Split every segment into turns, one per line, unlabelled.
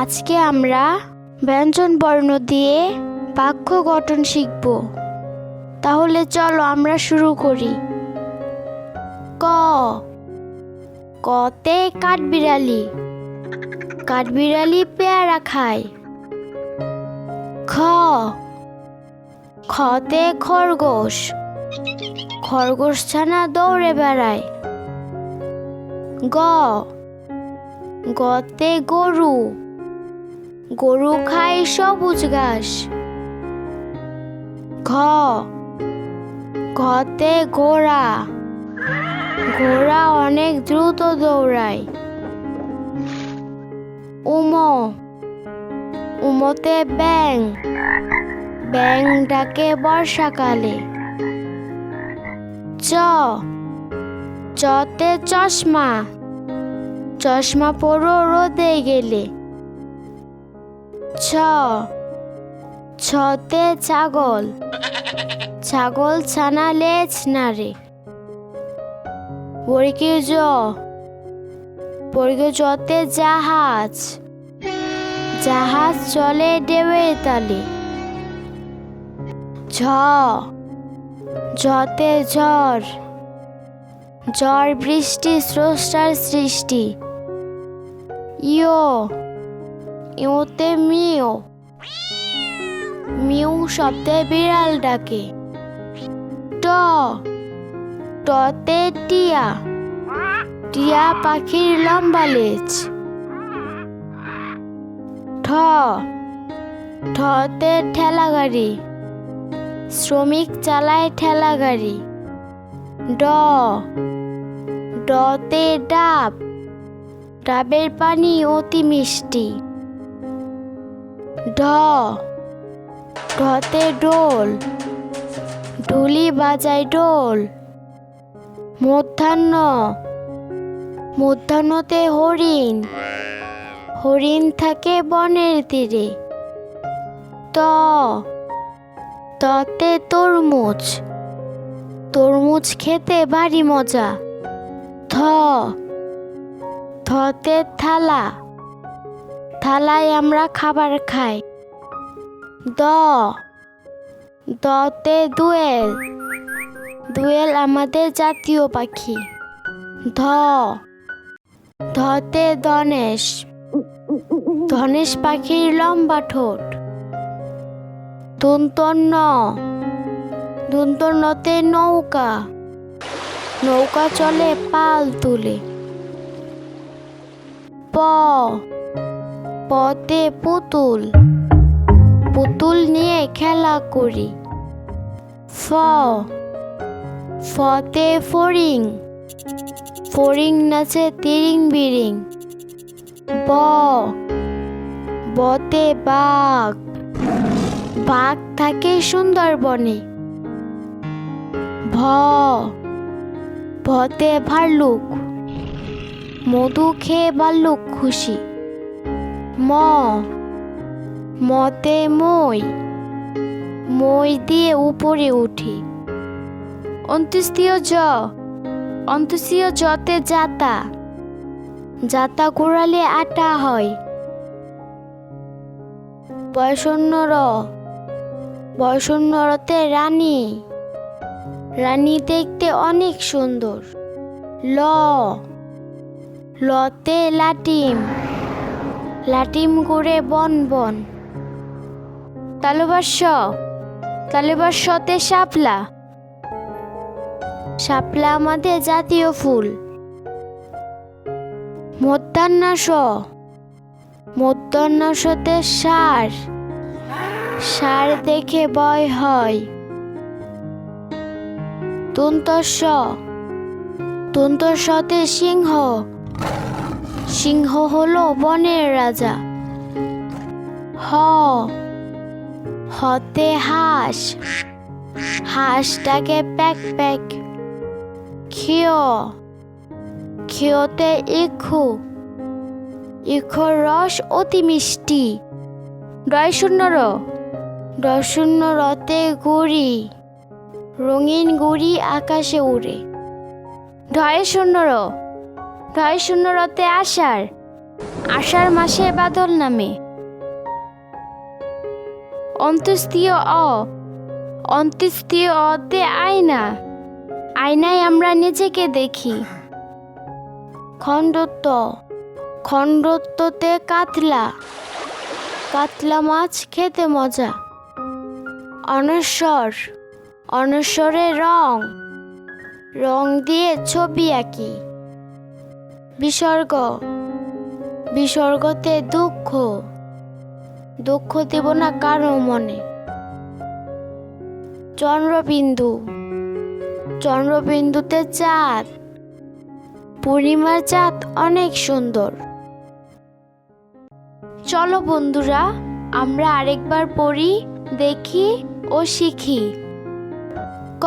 আজকে আমরা ব্যঞ্জন বর্ণ দিয়ে বাক্য গঠন শিখব। তাহলে চলো আমরা শুরু করি। ক। কতে কাঠবিড়ালি। কাঠবিড়ালি পেয়ারা খায়। খ। খতে খরগোশ। খরগোশ ছানা দৌড়ে বেড়ায়। গ। গতে গরু। গরু খায় সবুজ ঘাস। ঘ। ঘতে ঘোড়া। ঘোড়া অনেক দ্রুত দৌড়ায়। উম। উমতে ব্যাং ব্যাং ডাকে বর্ষাকালে। চ। চতে চশমা। চশমা পরো রোদে গেলে। ছ। ছতে ছাগল। ছাগল ছানা লেজ নাড়ে। বর্গীয় জ। বর্গীয় জতে জাহাজ। জাহাজ চলে ডেবের তালে। ঝ। ঝতে ঝড়। ঝড় বৃষ্টি স্রষ্টার সৃষ্টি। ইয়ো। ইওতে মিও মিউ শব্দে বিড়াল ডাকে। ট। টতে টিয়া। টিয়া পাখির লম্বা লেজ। ঠ। ঠতে ঠেলা গাড়ি। শ্রমিক চালায় ঠেলা গাড়ি। ড। ডতে ডাব। ডাবের পানি অতি মিষ্টি। ঢ ঢতে ডোল ঢুলি বাজায় ডোল মধ্যাহ্ন। মধ্যাহ্নতে হরিণ। হরিণ থাকে বনের তীরে। ত। ততে তরমুজ। তরমুজ খেতে ভারী মজা। থ থতে থালা। থালায় আমরা খাবার খাই। দ। দতে দুয়েল। দুয়েল আমাদের জাতীয় পাখি। ধ। ধতে ধনেশ। ধনেশ পাখির লম্বা ঠোঁট। দন্তন্য দন্তন্যতে নৌকা। নৌকা চলে পাল তুলে। প। পতে পুতুল। পুতুল নিয়ে খেলা করি। ফ। ফতে ফড়িং। ফড়িং নাচে তিরিং বিরিং। ব। বতে বাঘ। বাঘ থাকে সুন্দরবনে। ভ। ভতে ভাল্লুক। মধু খেয়ে ভাল্লুক খুশি। ম। মতে মই। মই দিয়ে উপরে উঠি। অন্ত্যেষ্টিয় জ। অন্ত্যেষ্টিয় জতে যাতা। যাতা ঘোরালে আটা হয়। বয়সন্য র। রতে রানী। রানী দেখতে অনেক সুন্দর। ল। লতে লাটিম। লাটিম করে বন বন। তালুবাস্য সতে শাপলা। শাপলা আমাদের জাতীয় ফুল। মধ্যাহ্নাস মধ্যাহ্নাসতে সার। সার দেখে বয় হয়। দন্তস্ব দন্তস্বতে সিংহ। সিংহ হলো বনের রাজা। হ। হতে হাঁস। হাঁসটাকে প্যাক প্যাক। ক্ষিয়। ক্ষিয়তে ইক্ষু। ইক্ষুর রস অতি মিষ্টি। ডয় শূন্য র ডয় শূন্য রতে গুড়ি। রঙিন গুড়ি আকাশে উড়ে। ঢয় শূন্য র ঢয় শূন্য রতে আষাঢ়। আষাঢ় মাসে বাদল নামে। অন্ত্যেষ্টিয় অ। অন্ত্যেষ্টিয় অতে আয়না। আয়নায় আমরা নিজেকে দেখি। খণ্ডত্ব। খণ্ডত্বতে কাতলা। কাতলা মাছ খেতে মজা। অনস্বর অনস্বরে রং। রং দিয়ে ছবি আঁকি। বিসর্গ। বিসর্গতে দুঃখ। দুঃখ দেব না কারও মনে। চন্দ্রবিন্দু। চন্দ্রবিন্দুতে চাঁদ। পূর্ণিমার চাঁদ অনেক সুন্দর। চলো বন্ধুরা, আমরা আরেকবার পড়ি, দেখি ও শিখি। ক।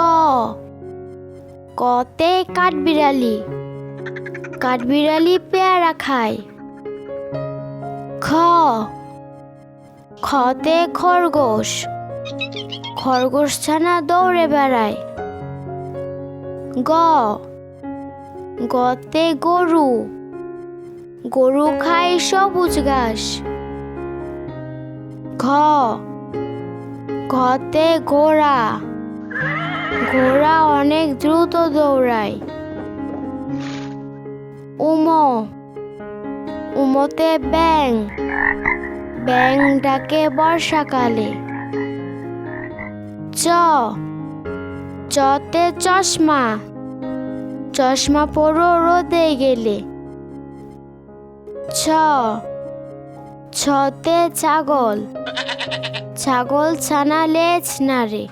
কতে কাঠবিড়ালি। কাঠবিড়ালি পেয়ারা খায়। খ। খতে খরগোশ। খরগোশ ছানা দৌড়ে বেড়ায়। গ। গতে গরু। গরু খায় সবুজ ঘাস। ঘ। ঘতে ঘোড়া। ঘোড়া অনেক দ্রুত দৌড়ায়। উম। উমতে ব্যাং ব্যাং ডাকে বর্ষাকালে। চ। চতে চশমা। চশমা পরো রোদে গেলে। ছ। ছতে ছাগল। ছাগল ছানা লেজ নাড়ে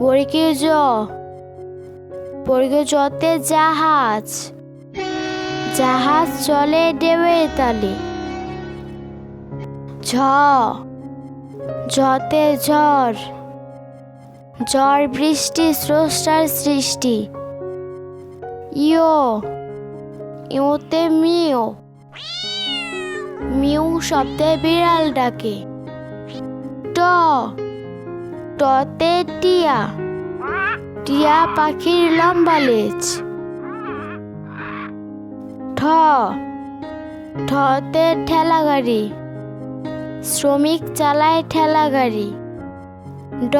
বর্গীয় জ? বর্গীয় জতে জাহাজ। জাহাজ চলে ডেবে তালে। ঝ। ঝতে ঝড়। ঝড় বৃষ্টি স্রষ্টার সৃষ্টি। ইয়ো। ইওতে মিও মিউ শব্দে বিড়াল ডাকে। ট। টতে টিয়া। টিয়া পাখির লম্বা লেজ। ঠ। ঠতে ঠেলা গাড়ি। শ্রমিক চালায় ঠেলা গাড়ি। ড।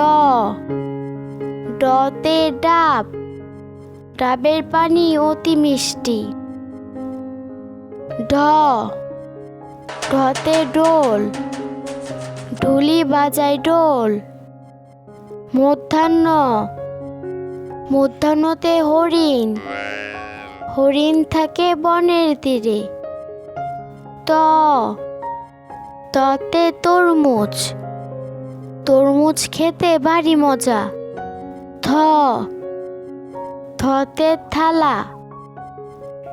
ডতে ডাব। ডাবের পানি অতি মিষ্টি। ঢ। ঢতে ডোল। ঢুলি বাজায় ডোল। মধ্যাহ্ন। মধ্যাহ্নতে হরিণ। হরিণ থাকে বনের তীরে। ত। ততে তরমুজ। তরমুজ খেতে ভারী মজা। থ। থতে থালা।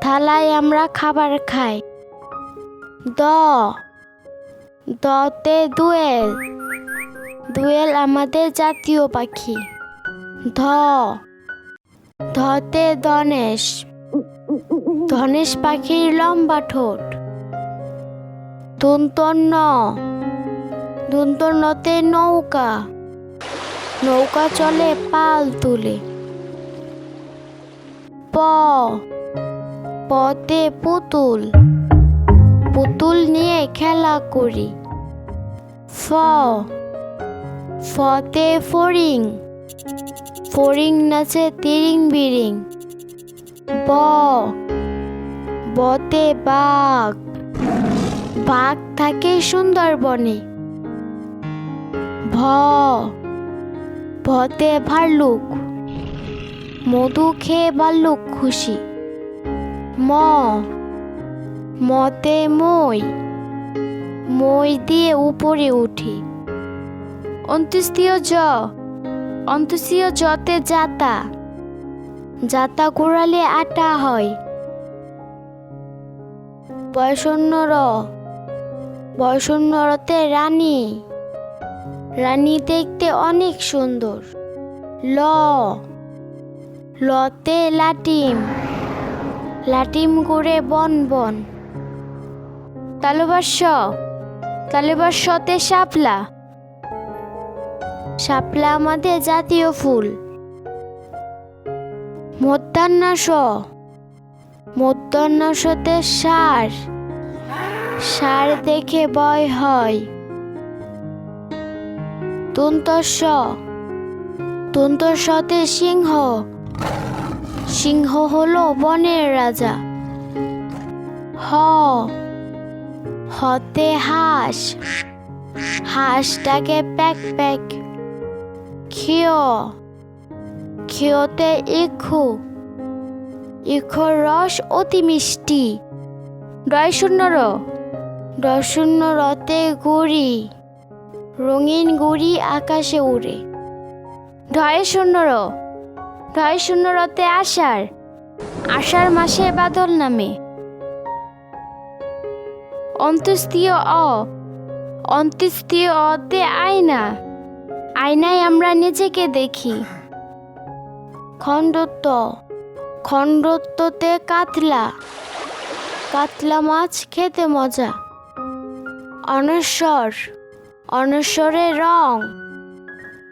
থালায় আমরা খাবার খাই। দ। দতে দুয়েল। দুয়েল আমাদের জাতীয় পাখি। ধ। ধতে ধনেশ। ধনেশ পাখির লম্বা ঠোঁট। দন্তন্য দন্তন্যতে নৌকা। নৌকা চলে পাল তুলে। প। পতে পুতুল। পুতুল নিয়ে খেলা করি। ফ। ফতে ফড়িং। ফড়িং নাচে তিরিং বিরিং। ব। বতে বাঘ। বাঘ থাকে সুন্দরবনে। ভ। ভতে ভাল্লুক। মধু খেয়ে ভাল্লুক খুশি। ম। মতে মই। মই দিয়ে উপরে উঠি। অন্ত্যেষ্টিয় জ। অন্ত্যেষ্টিয় জতে জাতা জাতা ঘোরালে আটা হয়। বয়সন্য র বয়সন্য রতে রানী রানী দেখতে অনেক সুন্দর। ল, লতে লাটিম লাটিম করে বন বন। তালুবাস্য তালুবাস্যতে শাপলা। শাপলা আমাদের জাতীয় ফুল। মধ্যাহ্নাস মধ্যাহ্নসতে সার। সার দেখে ভয় হয়। তন্তস্ব তন্তস্বতে সিংহ। সিংহ হলো বনের রাজা। হ। হতে হাঁস। হাঁসটাকে প্যাক প্যাক। ক্ষিয় ক্ষিয়তে ইক্ষু ইক্ষুর রস অতি মিষ্টি ডয় শূন্য র ডয় শূন্য রতে গুড়ি রঙিন গুড়ি আকাশে উড়ে ঢয় শূন্য র ঢয় শূন্য রতে আষাঢ় আষাঢ় মাসে বাদল নামে অন্ত্যেষ্টিয় অ অন্ত্যেষ্টিয় অতে আয়না আয়নায় আমরা নিজেকে দেখি। খণ্ডত্ব। খণ্ডত্বতে কাতলা। কাতলা মাছ খেতে মজা। অনস্বর অনস্বরে রং।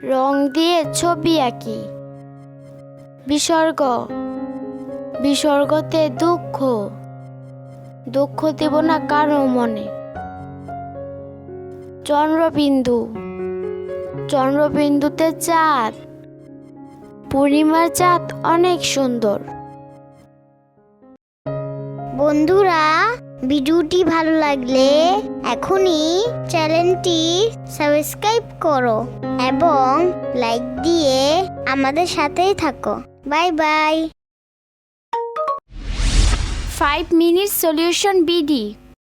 রং দিয়ে ছবি আঁকি। বিসর্গ। বিসর্গতে দুঃখ। দুঃখ দেব না কারও মনে। চন্দ্রবিন্দু। চন্দ্রবিন্দুতে চাঁদ। পূর্ণিমার চাঁদ অনেক সুন্দর।
বন্ধুরা ভিডিওটি ভালো লাগলে এখনই চ্যানেলটি সাবস্ক্রাইব করো এবং লাইক দিয়ে আমাদের সাথেই থাকো। Bye bye.
Five minute solution BD.